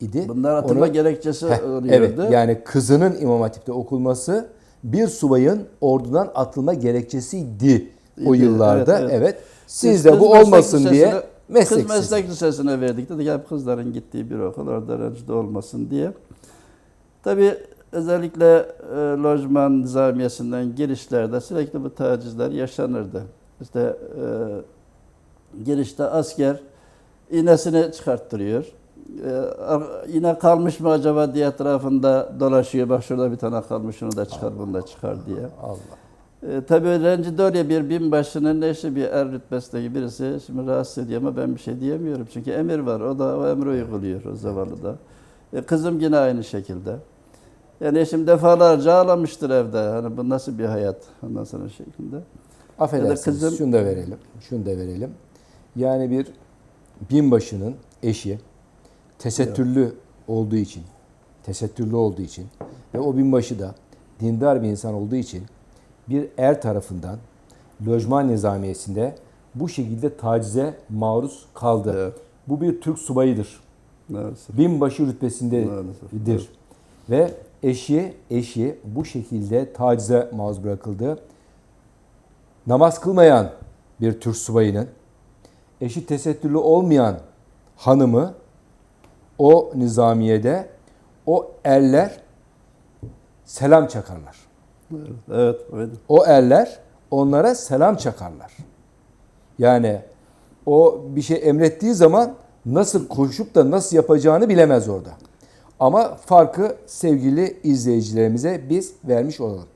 idi. Bunlar atılma Onu- gerekçesi Heh, oluyordu. Evet yani kızının İmam Hatip'te okulması bir subayın ordudan atılma gerekçesiydi o yıllarda. evet, Evet. evet. Siz Biz de bu olmasın lisesine- diye meslek Kız meslek lisesine verdik dedik hep kızların gittiği bir okul orada rencide olmasın diye. Tabi özellikle e, lojman nizamiyesinden girişlerde sürekli bu tacizler yaşanırdı. İşte e, girişte asker iğnesini çıkarttırıyor. E, iğne kalmış mı acaba diye etrafında dolaşıyor. Bak şurada bir tane kalmış şunu da çıkar bunu da çıkar diye. Allah. E, tabii rencide oluyor bir binbaşının eşi bir er rütbesindeki birisi şimdi rahatsız ediyor ama ben bir şey diyemiyorum. Çünkü emir var o da o emri uyguluyor o zavallı da. E, kızım yine aynı şekilde. Yani eşim defalarca ağlamıştır evde. Hani bu nasıl bir hayat ondan sonra şeklinde. Affedersiniz kızım- şunu da verelim. Şunu da verelim. Yani bir binbaşının eşi tesettürlü olduğu için, tesettürlü olduğu için ve o binbaşı da dindar bir insan olduğu için bir er tarafından lojman nizamiyesinde bu şekilde tacize maruz kaldı. Evet. Bu bir Türk subayıdır. Maalesef. Binbaşı rütbesindedir. Maalesef. Ve eşi, eşi bu şekilde tacize maruz bırakıldı. Namaz kılmayan bir Türk subayının eşi tesettürlü olmayan hanımı o nizamiyede o erler selam çakarlar. Evet, evet. O erler onlara selam çakarlar. Yani o bir şey emrettiği zaman nasıl koşup da nasıl yapacağını bilemez orada. Ama farkı sevgili izleyicilerimize biz vermiş olalım.